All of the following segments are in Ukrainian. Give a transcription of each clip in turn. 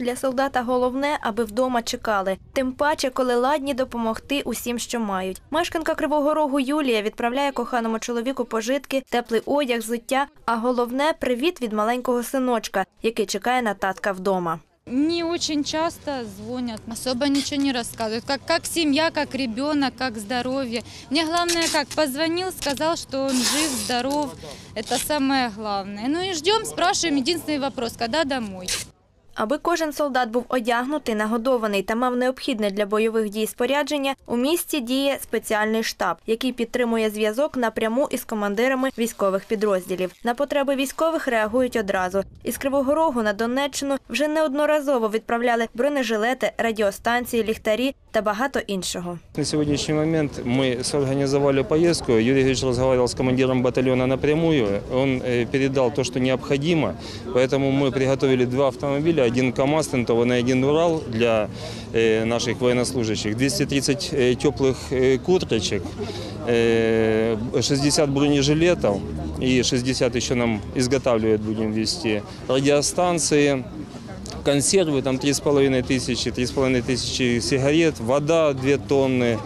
Для солдата головне, аби вдома чекали. Тим паче, коли ладні допомогти усім, що мають. Мешканка Кривого Рогу Юлія відправляє коханому чоловіку пожитки, теплий одяг, взуття. А головне привіт від маленького синочка, який чекає на татка вдома. Не очень часто звонят, особо ничего не рассказывают. Как, как семья, как ребенок, как здоровье. Мне главное, как позвонил, сказал, что он жив, здоров. Это самое главное. Ну и ждем, спрашиваем. Единственный вопрос, когда домой? Аби кожен солдат був одягнутий, нагодований та мав необхідне для бойових дій спорядження, у місті діє спеціальний штаб, який підтримує зв'язок напряму із командирами військових підрозділів. На потреби військових реагують одразу. Із Кривого Рогу на Донеччину вже неодноразово відправляли бронежилети, радіостанції, ліхтарі та багато іншого. На сегодняшний момент мы сорганизовали поездку. Юрий Григорьевич разговаривал с командиром батальона напрямую. Он э, передал то, что необходимо. Поэтому мы приготовили два Автомобиля. Один КАМАЗ тентованный, один Урал для э, наших военнослужащих. 230 э, теплых э, курточек, э, 60 бронежилетов и 60 еще нам изготавливать будем вести. Радиостанции, консервы, там 3,5 тысячи, 3,5 тысячи сигарет, вода 2 тонны,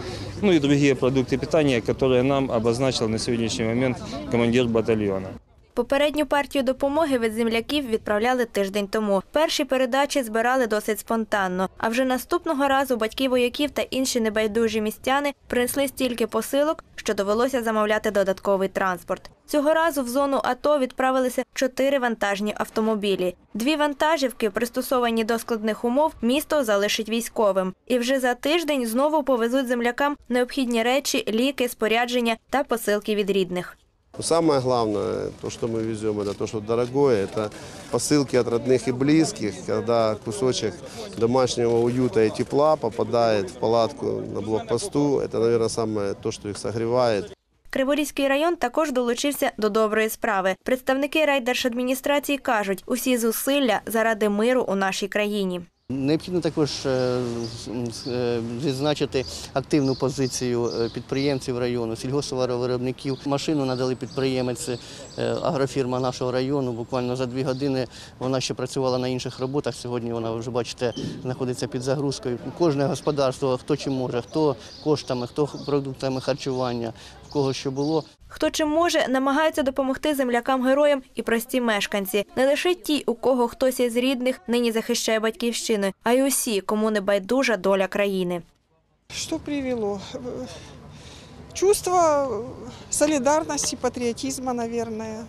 ну и другие продукты питания, которые нам обозначил на сегодняшний момент командир батальона. Попередню партію допомоги від земляків відправляли тиждень тому. Перші передачі збирали досить спонтанно. А вже наступного разу батьки вояків та інші небайдужі містяни принесли стільки посилок, що довелося замовляти додатковий транспорт. Цього разу в зону АТО відправилися чотири вантажні автомобілі. Дві вантажівки, пристосовані до складних умов, місто залишить військовим. І вже за тиждень знову повезуть землякам необхідні речі, ліки, спорядження та посилки від рідних. Но Самое главное, то, что мы везем, это то, что дорогое, это посылки от родных и близких, когда кусочек домашнего уюта и тепла попадает в палатку на блокпосту, это, наверное, самое то, что их согревает. Криворізький район також долучився до доброї справи. Представники райдержадміністрації кажуть, усі зусилля заради миру у нашій країні. Необхідно також е, е, відзначити активну позицію е, підприємців району, сільгосптоваровиробників. Машину надали підприємець агрофірма нашого району. Буквально за дві години вона ще працювала на інших роботах. Сьогодні вона вже бачите знаходиться під загрузкою. Кожне господарство, хто чим може, хто коштами, хто продуктами харчування, в кого що було. Хто чим може, намагаються допомогти землякам-героям і прості мешканці. Не лише ті, у кого хтось із рідних нині захищає батьківщину, а й усі, кому не байдужа доля країни. Что привело? Э, Чувство солидарности, патриотизма, наверное.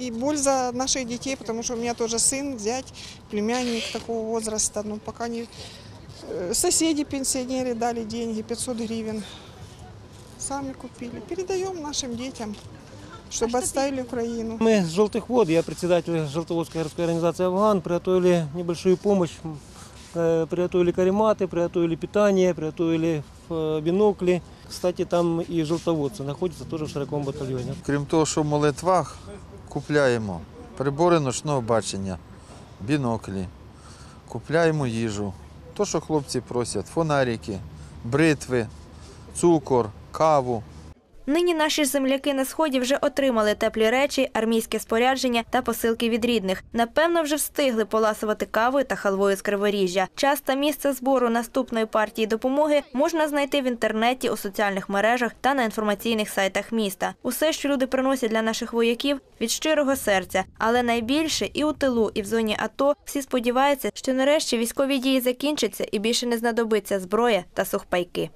И боль за наших детей, потому что у меня тоже сын, зять, племянник такого возраста. Но пока не... э, Соседи, пенсионеры дали деньги, 500 гривен. Сами купили. Передаем нашим детям, чтобы отставили Украину. Мы с «Желтых вод», я председатель Желтоводской городской организации «Афган», приготовили небольшую помощь. Э, Приготовили карематы, приготовили питание, приготовили э, бинокли. Кстати, там и желтоводцы находятся тоже в 40 батальоне. Крім того, що в молитвах купляємо прибори ночного бачення, біноклі, купляємо їжу. То, що хлопці просять, фонарики, бритви, цукор, каву. Нині наші земляки на сході вже отримали теплі речі, армійське спорядження та посилки від рідних. Напевно, вже встигли поласувати кавою та халвою з криворіжжя. Час та місце збору наступної партії допомоги можна знайти в інтернеті, у соціальних мережах та на інформаційних сайтах міста. Усе, що люди приносять для наших вояків, від щирого серця, але найбільше і у тилу, і в зоні АТО всі сподіваються, що нарешті військові дії закінчаться і більше не знадобиться зброя та сухпайки.